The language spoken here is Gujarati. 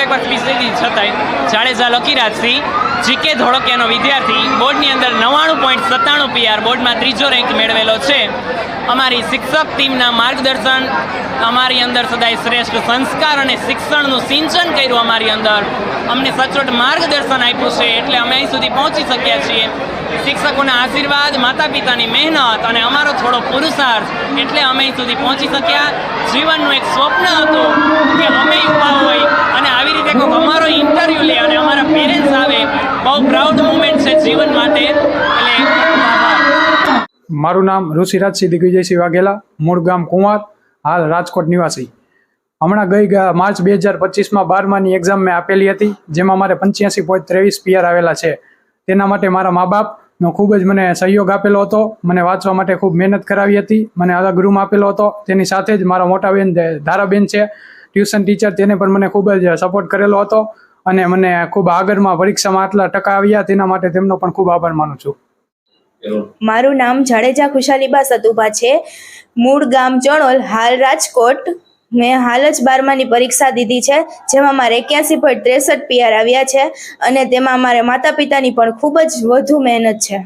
તો એકવાર સ્પીચ લીધી છતાંય, જાડેજા લકીરાજસિંહ જીકે ધોળકિયાનો વિદ્યાર્થી, બોર્ડની અંદર નવ્વાણું પોઈન્ટ સત્તાણું પીઆર બોર્ડમાં ત્રીજો રેન્ક મેળવેલો છે. અમારી શિક્ષક ટીમના માર્ગદર્શન, અમારી અંદર સદાય શ્રેષ્ઠ સંસ્કાર અને શિક્ષણનું સિંચન કર્યું અમારી અંદર. અમને સચોટ માર્ગદર્શન આપ્યું છે, એટલે અમે અહીં સુધી પહોંચી શક્યા છીએ. શિક્ષકોના આશીર્વાદ માતા પિતાની મહેનત અને અમારો થોડો પુરુષાર્થ, એટલે અમે અહીં સુધી પહોંચી શક્યા. જીવનનું એક સ્વપ્ન હતું. કોઈક અમારો ઇન્ટરવ્યૂ લે અને અમારા પેરેન્ટ્સ આવે. બહુ પ્રાઉડ મુમેન્ટ છે જીવન માટે. એટલે મારું નામ ઋષિરાજસિંહ દિગ્વિજયસિંહ વાઘેલા, મૂળ ગામ કુંવાર, હાલ રાજકોટ નિવાસી. હમણાં ગઈ ગયા માર્ચ બે હજાર પચીસમાં બારમાની એક્ઝામ મેં આપેલી હતી, જેમાં મારે પંચ્યાસી પોઈન્ટ ત્રેવીસ પીઆર આવેલા છે. તેના માટે મારા મા બાપનો ખૂબ જ મને સહયોગ આપેલો હતો, મને વાંચવા માટે ખૂબ મહેનત કરાવી હતી, મને અલગ રૂમ આપેલો હતો. તેની સાથે જ મારા મોટા બેન ધારાબેન છે. ટ્યુશન ટીચર તેને પણ મને ખૂબ જ સપોર્ટ કરેલો હતો અને મને ખૂબ આગળમાં પરીક્ષામાં આટલા ટકા આવ્યા તેના માટે તેમનો પણ ખૂબ આભાર માનું છું. મારું નામ જાડેજા ખુશાલીબા સતુભા છે. મૂળ ગામ ચણોલ, હાલ રાજકોટ. મેં હાલ જ બારમાની પરીક્ષા દીધી છે, જેમાં મારે એક્યાસી પોઈન્ટ ત્રેસઠ પીઆર આવ્યા છે અને તેમાં મારે માતા પિતાની પણ ખૂબ જ વધુ મહેનત છે.